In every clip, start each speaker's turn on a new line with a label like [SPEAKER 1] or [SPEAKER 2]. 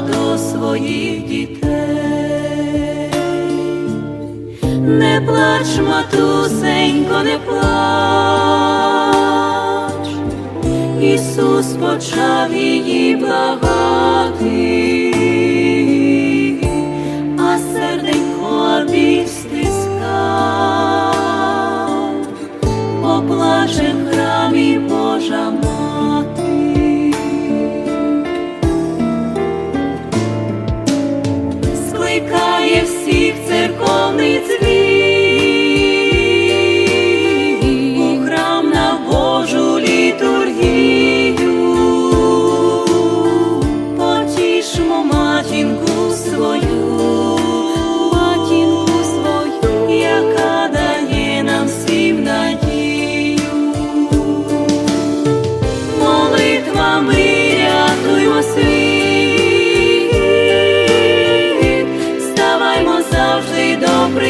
[SPEAKER 1] до своїх дітей, не плач, матусенько, не плач, Ісус почав її благати. закликає всіх церковниць.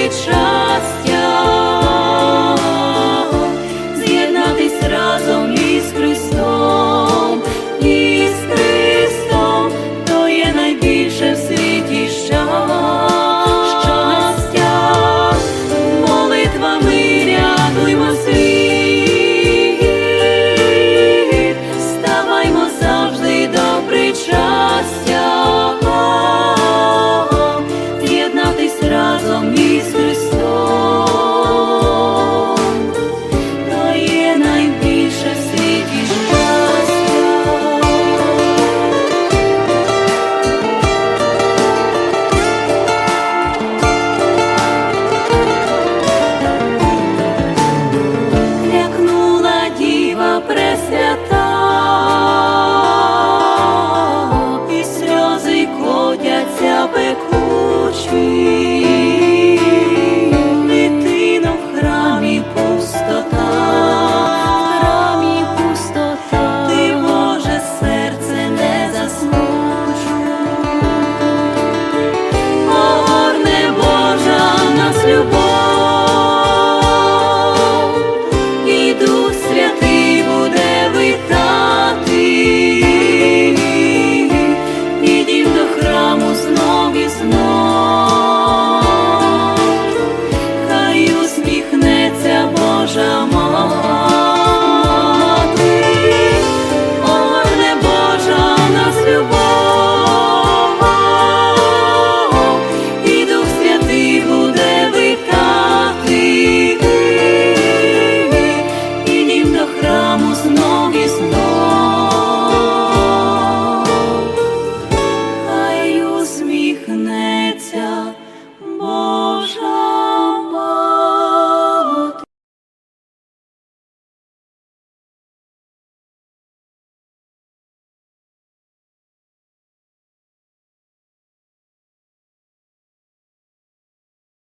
[SPEAKER 1] reach